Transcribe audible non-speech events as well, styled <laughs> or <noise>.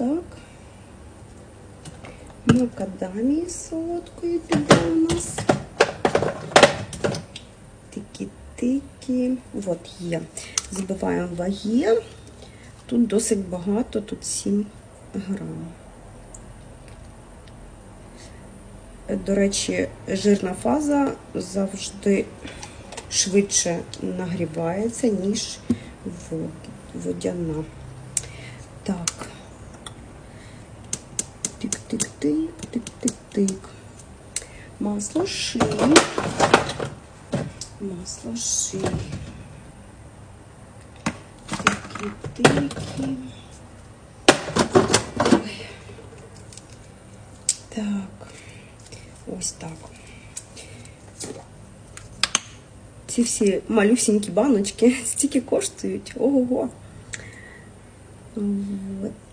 так. Макадамії солодкої піде у нас. Тики-тики. От є. Збиваємо ваги. Тут досить багато, тут 7 грам. До речі, жирна фаза завжди швидше нагрівається, ніж водяна. Так. Тик-тик-тик. Масло ши. Масло ши. Тики-тики. Так. Ось так. Ці всі малюсінькі баночки <laughs> стільки коштують. Ого. От